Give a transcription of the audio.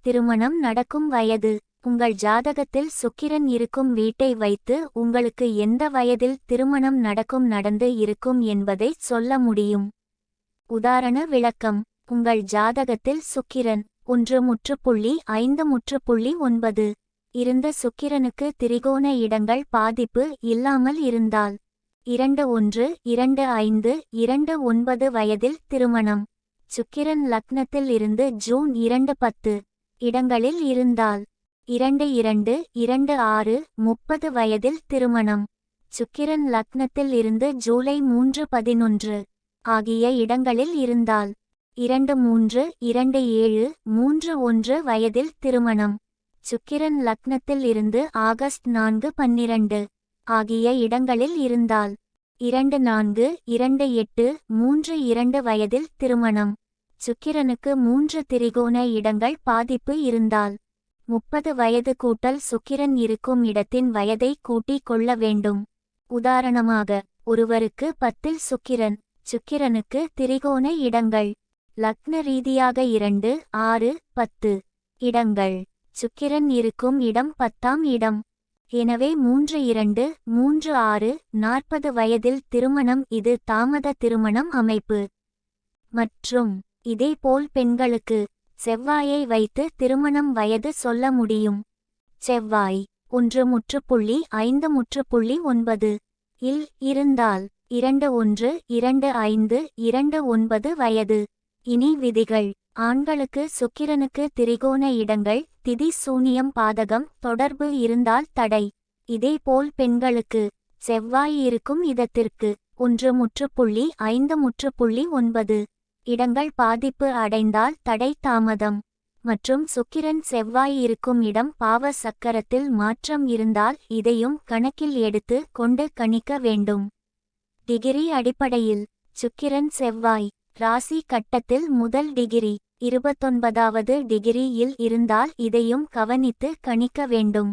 திருமணம் நடக்கும் வயது. உங்கள் ஜாதகத்தில் சுக்கிரன் இருக்கும் வீட்டை வைத்து உங்களுக்கு எந்த வயதில் திருமணம் நடக்கும் நடந்து இருக்கும் என்பதை சொல்ல முடியும். உதாரண விளக்கம். உங்கள் ஜாதகத்தில் சுக்கிரன் ஒன்று முற்றுப்புள்ளி ஐந்து முற்றுப்புள்ளி ஒன்பது. இருந்த சுக்கிரனுக்கு திரிகோண இடங்கள் பாதிப்பு இல்லாமல் இருந்தால். இரண்டு ஒன்று இரண்டு ஐந்து இரண்டு ஒன்பது வயதில் திருமணம். சுக்கிரன் லக்னத்தில் இருந்து ஜூன் இரண்டு பத்து. இடங்களில் இருந்தால் இரண்டு இரண்டு இரண்டு ஆறு முப்பது வயதில் திருமணம். சுக்கிரன் லக்னத்தில் இருந்து ஜூலை மூன்று பதினொன்று ஆகிய இடங்களில் இருந்தால் இரண்டு மூன்று இரண்டு ஏழு மூன்று ஒன்று வயதில் திருமணம். சுக்கிரன் லக்னத்தில் இருந்து ஆகஸ்ட் நான்கு பன்னிரண்டு ஆகிய இடங்களில் இருந்தால் இரண்டு நான்கு இரண்டு எட்டு மூன்று இரண்டு வயதில் திருமணம். சுக்கிரனுக்கு மூன்று திரிகோண இடங்கள் பாதிப்பு இருந்தால் முப்பது வயது கூட்டல் சுக்கிரன் இருக்கும் இடத்தின் வயதை கூட்டிக் கொள்ள வேண்டும். உதாரணமாக ஒருவருக்கு பத்தில் சுக்கிரன் சுக்கிரனுக்கு திரிகோண இடங்கள். லக்ன ரீதியாக இரண்டு ஆறு பத்து இடங்கள். சுக்கிரன் இருக்கும் இடம் பத்தாம் இடம். எனவே மூன்று இரண்டு மூன்று ஆறு நாற்பது வயதில் திருமணம் இது தாமத திருமணம் அமைப்பு. மற்றும் இதேபோல் பெண்களுக்கு செவ்வாயை வைத்து திருமணம் வயது சொல்ல முடியும். செவ்வாய் ஒன்று முற்றுப்புள்ளி ஐந்து முற்றுப்புள்ளி ஒன்பது. இல் இருந்தால் இரண்டு ஒன்று இரண்டு ஐந்து இரண்டு ஒன்பது வயது. இனி விதிகள். ஆண்களுக்கு சுக்கிரனுக்கு திரிகோண இடங்கள் திதி சூனியம் பாதகம் தொடர்பு இருந்தால் தடை. இதேபோல் பெண்களுக்கு செவ்வாய் இருக்கும் இடத்திற்கு ஒன்று முற்றுப்புள்ளி ஐந்து முற்றுப்புள்ளி ஒன்பது. இடங்கள் பாதிப்பு அடைந்தால் தடை தாமதம். மற்றும் சுக்கிரன் செவ்வாய் இருக்கும் இடம் பாவ சக்கரத்தில் மாற்றம் இருந்தால் இதையும் கணக்கில் எடுத்து கொண்டு கணிக்க வேண்டும். டிகிரி அடிப்படையில் சுக்கிரன் செவ்வாய் ராசி கட்டத்தில் முதல் டிகிரி இருபத்தொன்பதாவது டிகிரியில் இருந்தால் இதையும் கவனித்து கணிக்க வேண்டும்.